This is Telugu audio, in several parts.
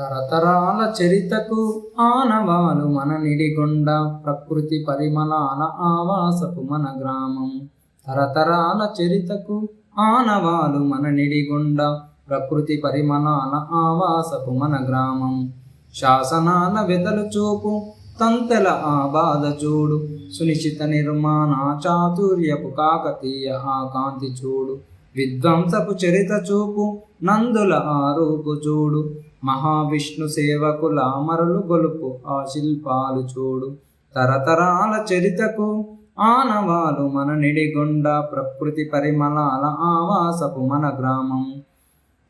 తరతరాల చరితకు ఆనవాలు మన నిడిగొండ ప్రకృతి పరిమళాల ఆవాసపు మన గ్రామం. తరతరాల చరితకు ఆనవాలు మన నిడిగొండ ప్రకృతి పరిమళాల ఆవాసపు మన గ్రామం. శాసనాల వెదలు చూపు తంతెల ఆ బాధ చూడు సునిశ్చిత నిర్మాణ చాతుర్యపు కాకతీయ ఆ కాంతి చూడు. విధ్వంసపు చరిత చూపు నందుల ఆ చూడు. మహావిష్ణు సేవకుల అమరులు గొలుపు ఆ శిల్పాలు చూడు. తరతరాల చరితకు ఆనవాలు మన నిడిగొండ ప్రకృతి పరిమళాల ఆవాసపు మన గ్రామం.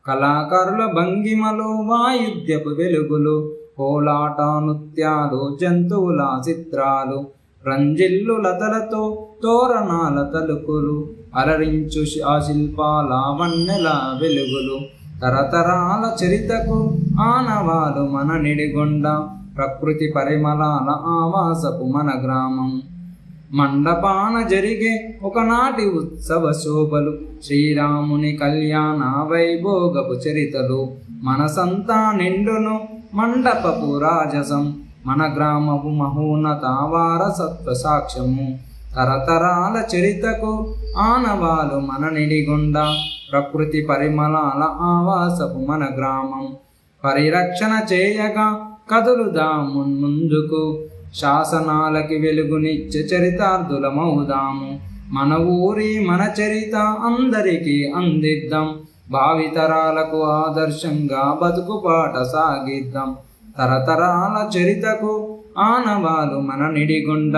కళాకారుల భంగిమలు వాయుద్యపు వెలుగులు కోలాట నృత్యాలు జంతువుల చిత్రాలు రంజిల్లు లతలతో తోరణాల తలుకులు అలరించు ఆ శిల్పాల వన్నెల వెలుగులు. తరతరాల చరితకు ఆనవాలు మన నిడిగొండ ప్రకృతి పరిమళాల ఆవాసపు మన గ్రామం. మండపాన జరిగే ఒకనాటి ఉత్సవ శోభలు శ్రీరాముని కళ్యాణ వైభోగపు చరితలు. మనసంతా నిండును మండపపు రాజసం. మన గ్రామము మహోన్నత వారసత్వ సాక్ష్యము తరతరాల చరితకు ఆనవాలు మన నిడిగొండ ప్రకృతి పరిమళాల ఆవాసపు మన గ్రామం పరిరక్షణ చేయగా కదులుదాము ముందుకు. శాసనాలకి వెలుగునిచ్చే చరితార్థులమవుదాము. మన ఊరి మన చరిత అందరికీ అందిద్దాం. భావితరాలకు ఆదర్శంగా బతుకు పాట సాగిద్దాం. తరతరాల చరితకు ఆనవాలు మన నిడిగొండ.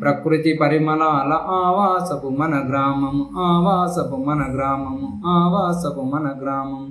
ప్రకృతి పరిమళాల ఆవాసపు మన గ్రామము ఆవాసపు మన గ్రామము ఆవాసపు మన గ్రామం